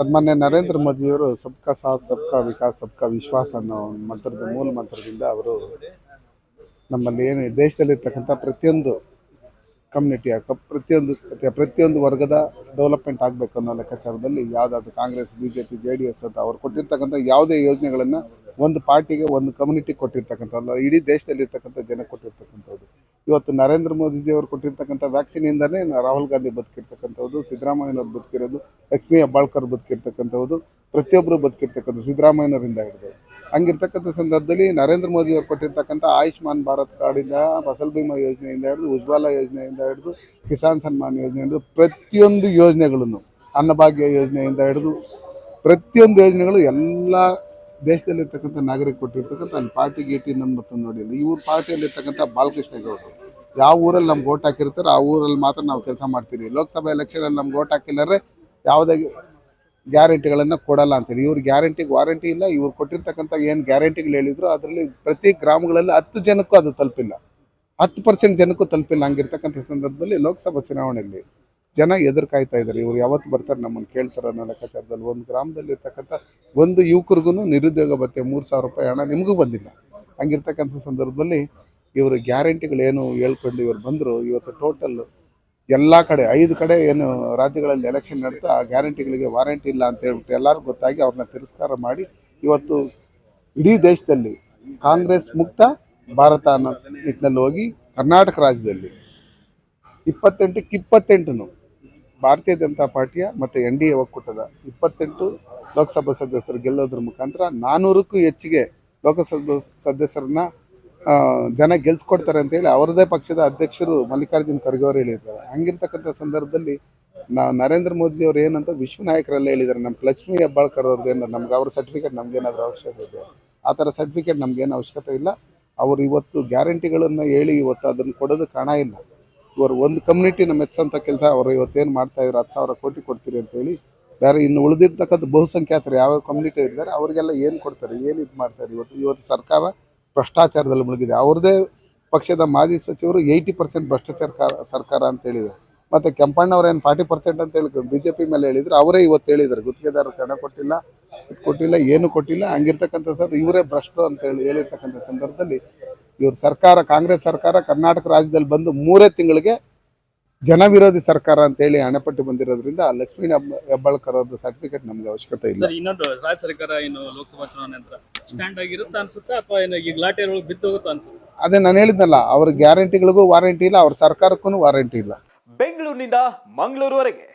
ಸನ್ಮಾನ್ಯ ನರೇಂದ್ರ ಮೋದಿಯವರು ಸಬ್ಕಾ ಸಾಥ್, ಸಬ್ಕಾ ವಿಕಾಸ್, ಸಬ್ಕಾ ವಿಶ್ವಾಸ ಅನ್ನೋ ಮಂತ್ರದ ಮೂಲ ಮಂತ್ರದಿಂದ ಅವರು ನಮ್ಮಲ್ಲಿ ಏನು ದೇಶದಲ್ಲಿರ್ತಕ್ಕಂಥ ಪ್ರತಿಯೊಂದು ಕಮ್ಯುನಿಟಿ ಕ- ಪ್ರತಿಯೊಂದು ಪ್ರತಿಯೊಂದು ವರ್ಗದ ಡೆವಲಪ್ಮೆಂಟ್ ಆಗಬೇಕು ಅನ್ನೋ ಲೆಕ್ಕಾಚಾರದಲ್ಲಿ ಯಾವುದಾದ್ರು Congress B J P J D S ಅಂತ ಅವ್ರು ಕೊಟ್ಟಿರ್ತಕ್ಕಂಥ ಯಾವುದೇ ಯೋಜನೆಗಳನ್ನು ಒಂದು ಪಾರ್ಟಿಗೆ ಒಂದು ಕಮ್ಯುನಿಟಿ ಕೊಟ್ಟಿರ್ತಕ್ಕಂಥದ್ದು ಇಡೀ ದೇಶದಲ್ಲಿರ್ತಕ್ಕಂಥ ಜನ ಕೊಟ್ಟಿರ್ತಕ್ಕಂಥದ್ದು. ಇವತ್ತು ನರೇಂದ್ರ ಮೋದಿಜಿಯವರು ಕೊಟ್ಟಿರ್ತಕ್ಕಂಥ ವ್ಯಾಕ್ಸಿನಿಂದನೇ ರಾಹುಲ್ ಗಾಂಧಿ ಬದುಕಿರ್ತಕ್ಕಂಥದ್ದು ಸಿದ್ದರಾಮಯ್ಯನವ್ರು ಬದುಕಿರೋದು, ಲಕ್ಷ್ಮೀ ಅಬ್ಬಾಳ್ಕರ್ ಬದುಕಿರ್ತಕ್ಕಂಥದ್ದು ಪ್ರತಿಯೊಬ್ಬರು ಬದುಕಿರ್ತಕ್ಕಂಥ ಸಿದ್ದರಾಮಯ್ಯನವರಿಂದ ಹಿಡಿದು ಹಂಗಿರ್ತಕ್ಕಂಥ ಸಂದರ್ಭದಲ್ಲಿ ನರೇಂದ್ರ ಮೋದಿ ಅವರು ಕೊಟ್ಟಿರ್ತಕ್ಕಂಥ ಆಯುಷ್ಮಾನ್ ಭಾರತ್ ಕಾರ್ಡಿಂದ, ಫಸಲ್ ಭೀಮಾ ಯೋಜನೆಯಿಂದ ಹಿಡಿದು, ಉಜ್ವಲ ಯೋಜನೆಯಿಂದ ಹಿಡಿದು, ಕಿಸಾನ್ ಸನ್ಮಾನ್ ಯೋಜನೆ ಹಿಡಿದು ಪ್ರತಿಯೊಂದು ಯೋಜನೆಗಳನ್ನು, ಅನ್ನಭಾಗ್ಯ ಯೋಜನೆಯಿಂದ ಹಿಡಿದು ಪ್ರತಿಯೊಂದು ಯೋಜನೆಗಳು ಎಲ್ಲ ದೇಶದಲ್ಲಿರ್ತಕ್ಕಂಥ ನಾಗರಿಕ ಕೊಟ್ಟಿರ್ತಕ್ಕಂಥ ಅಲ್ಲಿ ಪಾರ್ಟಿ ಗೀಟಿ ನನ್ನ ನೋಡಿಲ್ಲ ಇವ್ರ ಪಾರ್ಟಿಯಲ್ಲಿರ್ತಕ್ಕಂಥ ಬಾಲಕೃಷ್ಣ ಗೌಡರು. ಯಾವ ಊರಲ್ಲಿ ನಮ್ಗೆ ಓಟ್ ಹಾಕಿರ್ತಾರೆ, ಆ ಊರಲ್ಲಿ ಮಾತ್ರ ನಾವು ಕೆಲಸ ಮಾಡ್ತೀವಿ. ಲೋಕಸಭಾ ಎಲೆಕ್ಷನಲ್ಲಿ ನಮ್ಗೆ ಓಟ್ ಹಾಕಿಲ್ಲರೆ ಯಾವುದೇ ಗ್ಯಾರಂಟಿಗಳನ್ನು ಕೊಡಲ್ಲ ಅಂತೇಳಿ ಇವ್ರು ಗ್ಯಾರಂಟಿಗೆ ವಾರಂಟಿ ಇಲ್ಲ, ಇವ್ರು ಕೊಟ್ಟಿರ್ತಕ್ಕಂಥ ಏನು ಗ್ಯಾರಂಟಿಗಳು ಹೇಳಿದ್ರು, ಅದರಲ್ಲಿ ಪ್ರತಿ ಗ್ರಾಮಗಳಲ್ಲಿ ಹತ್ತು ಜನಕ್ಕೂ ಅದು ತಲುಪಿಲ್ಲ. ಹತ್ತು ಪರ್ಸೆಂಟ್ ಜನಕ್ಕೂ ತಲುಪಿಲ್ಲ. ಹಂಗಿರ್ತಕ್ಕಂಥ ಸಂದರ್ಭದಲ್ಲಿ ಲೋಕಸಭಾ ಚುನಾವಣೆಯಲ್ಲಿ ಜನ ಎದುರು ಕಾಯ್ತಾ ಇದ್ದಾರೆ. ಇವ್ರು ಯಾವತ್ತು ಬರ್ತಾರೆ ನಮ್ಮನ್ನು ಕೇಳ್ತಾರೆ ಅನ್ನೋ ಲೆಕ್ಕಾಚಾರದಲ್ಲಿ ಒಂದು ಗ್ರಾಮದಲ್ಲಿ ಇರ್ತಕ್ಕಂಥ ಒಂದು ಯುವಕರಿಗೂ ನಿರುದ್ಯೋಗ ಭತ್ಯೆ ಮೂರು ಸಾವಿರ ರೂಪಾಯಿ ಹಣ ನಿಮಗೂ ಬಂದಿಲ್ಲ. ಹಂಗಿರ್ತಕ್ಕಂಥ ಸಂದರ್ಭದಲ್ಲಿ ಇವರು ಗ್ಯಾರಂಟಿಗಳೇನು ಹೇಳ್ಕೊಂಡು ಇವರು ಬಂದರು, ಇವತ್ತು ಟೋಟಲ್ ಎಲ್ಲ ಕಡೆ, ಐದು ಕಡೆ ಏನು ರಾಜ್ಯಗಳಲ್ಲಿ ಎಲೆಕ್ಷನ್ ನಡ್ತಾ ಆ ಗ್ಯಾರಂಟಿಗಳಿಗೆ ವಾರಂಟಿ ಇಲ್ಲ ಅಂತ ಹೇಳ್ಬಿಟ್ಟು ಎಲ್ಲರೂ ಗೊತ್ತಾಗಿ ಅವ್ರನ್ನ ತಿರಸ್ಕಾರ ಮಾಡಿ ಇವತ್ತು ಇಡೀ ದೇಶದಲ್ಲಿ ಕಾಂಗ್ರೆಸ್ ಮುಕ್ತ ಭಾರತ ಅನ್ನೋ ನಿಟ್ಟಿನಲ್ಲಿ ಹೋಗಿ ಕರ್ನಾಟಕ ರಾಜ್ಯದಲ್ಲಿ ಇಪ್ಪತ್ತೆಂಟಕ್ಕೆ ಇಪ್ಪತ್ತೆಂಟು ಭಾರತೀಯ ಜನತಾ ಪಾರ್ಟಿಯ ಮತ್ತು ಎನ್ ಡಿ ಎ ಒಕ್ಕೂಟದ ಇಪ್ಪತ್ತೆಂಟು ಲೋಕಸಭಾ ಸದಸ್ಯರು ಗೆಲ್ಲೋದ್ರ ಮುಖಾಂತರ ನಾನ್ನೂರಕ್ಕೂ ಹೆಚ್ಚಿಗೆ ಲೋಕಸಭಾ ಸದಸ್ಯರನ್ನ ಜನ ಗೆಲ್ಸ್ಕೊಡ್ತಾರೆ ಅಂತೇಳಿ ಅವರದೇ ಪಕ್ಷದ ಅಧ್ಯಕ್ಷರು ಮಲ್ಲಿಕಾರ್ಜುನ್ ಖರ್ಗೆ ಅವರು ಹೇಳಿದ್ದಾರೆ. ಹಂಗಿರ್ತಕ್ಕಂಥ ಸಂದರ್ಭದಲ್ಲಿ ನಾವು ನರೇಂದ್ರ ಮೋದಿ ಅವರು ಏನಂತ ವಿಶ್ವ ನಾಯಕರೆಲ್ಲ ಹೇಳಿದ್ದಾರೆ. ನಮ್ಮ ಲಕ್ಷ್ಮೀ ಹೆಬ್ಬಾಳ್ಕರ್ ಅವ್ರದ್ದು ಏನು, ನಮ್ಗೆ ಅವ್ರ ಸರ್ಟಿಫಿಕೇಟ್ ನಮ್ಗೇನಾದ್ರೂ ಅವಶ್ಯಕತೆ ಇದೆ? ಆ ಥರ ಸರ್ಟಿಫಿಕೇಟ್ ನಮ್ಗೇನು ಅವಶ್ಯಕತೆ ಇಲ್ಲ. ಅವರು ಇವತ್ತು ಗ್ಯಾರಂಟಿಗಳನ್ನು ಹೇಳಿ ಇವತ್ತು ಅದನ್ನು ಕೊಡೋದು ಕಾಣ ಇಲ್ಲ. ಇವರು ಒಂದು ಕಮ್ಯುನಿಟಿನ ಮೆಚ್ಚೋಂಥ ಕೆಲಸ ಅವರು ಇವತ್ತೇನು ಮಾಡ್ತಾ ಇದ್ದಾರೆ ಹತ್ತು ಸಾವಿರ ಕೋಟಿ ಕೊಡ್ತೀರಿ ಅಂತೇಳಿ ಬೇರೆ ಇನ್ನು ಉಳಿದಿರ್ತಕ್ಕಂಥ ಬಹುಸಂಖ್ಯಾತರು ಯಾವ ಕಮ್ಯುನಿಟಿ ಇದ್ದಾರೆ ಅವರಿಗೆಲ್ಲ ಏನು ಕೊಡ್ತಾರೆ? ಏನು ಇದು ಮಾಡ್ತಾರೆ? ಇವತ್ತು ಇವತ್ತು ಸರ್ಕಾರ ಭ್ರಷ್ಟಾಚಾರದಲ್ಲಿ ಮುಳುಗಿದೆ. ಅವ್ರದ್ದೇ ಪಕ್ಷದ ಮಾಜಿ ಸಚಿವರು ಏಯ್ಟಿ ಪರ್ಸೆಂಟ್ ಭ್ರಷ್ಟಾಚಾರ ಸರ್ಕಾರ ಅಂತ ಹೇಳಿದೆ ಮತ್ತು ಕೆಂಪಣ್ಣವ್ರೇನು ಫಾರ್ಟಿ ಪರ್ಸೆಂಟ್ ಅಂತ ಹೇಳಿ ಬಿ ಜೆ ಪಿ ಮೇಲೆ ಹೇಳಿದ್ರು, ಅವರೇ ಇವತ್ತು ಹೇಳಿದರು ಗುತ್ತಿಗೆದಾರರು ಹಣ ಕೊಟ್ಟಿಲ್ಲ, ಇದು ಕೊಟ್ಟಿಲ್ಲ, ಏನು ಕೊಟ್ಟಿಲ್ಲ, ಹಂಗಿರ್ತಕ್ಕಂಥ ಸರ್, ಇವರೇ ಭ್ರಷ್ಟರು ಅಂತ ಹೇಳಿ ಹೇಳಿರ್ತಕ್ಕಂಥ ಸಂದರ್ಭದಲ್ಲಿ ಇವ್ರ ಸರ್ಕಾರ, ಕಾಂಗ್ರೆಸ್ ಸರ್ಕಾರ, ಕರ್ನಾಟಕ ರಾಜ್ಯದಲ್ಲಿ ಬಂದು ಮೂರೇ ತಿಂಗಳಿಗೆ ಜನ ವಿರೋಧಿ ಸರ್ಕಾರ ಅಂತೇಳಿ ಹಣಪಟ್ಟು ಬಂದಿರೋದ್ರಿಂದ ಲಕ್ಷ್ಮೀ ಹೆಬ್ಬ ಹೆಬ್ಬಾಳ್ಕರ್ ಸರ್ಟಿಫಿಕೇಟ್ ನಮ್ಗೆ ಅವಶ್ಯಕತೆ ಇಲ್ಲ. ಇನ್ನೊಂದು ರಾಜ್ಯ ಸರ್ಕಾರ ಏನು ಲೋಕಸಭಾ ಚುನಾವಣೆ ನಂತರ? ಸ್ಟ್ಯಾಂಡ್ ಆಗಿರುತ್ತೆ ಅನ್ಸುತ್ತೆ ಅಥವಾ ಏನು ಈ ಗಲಾಟೆ ಒಳಗೆ ಅನ್ಸುತ್ತೆ? ಅದೇ ನಾನು ಹೇಳಿದ್ನಲ್ಲ ಅವ್ರ ಗ್ಯಾರಂಟಿಗಳಿಗೂ ವಾರಂಟಿ ಇಲ್ಲ ಅವ್ರ ಸರ್ಕಾರಕ್ಕೂ ವಾರಂಟಿ ಇಲ್ಲ. ಬೆಂಗಳೂರಿನಿಂದ ಮಂಗಳೂರುವರೆಗೆ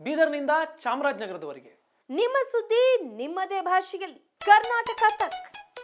ಬೀದರ್ನಿಂದ ಚಾಮರಾಜನಗರದವರೆಗೆ. ನಿಮ್ಮ ಸುದ್ದಿ ನಿಮ್ಮದೇ ಭಾಷೆಯಲ್ಲಿ. ಕರ್ನಾಟಕ ತಕ್.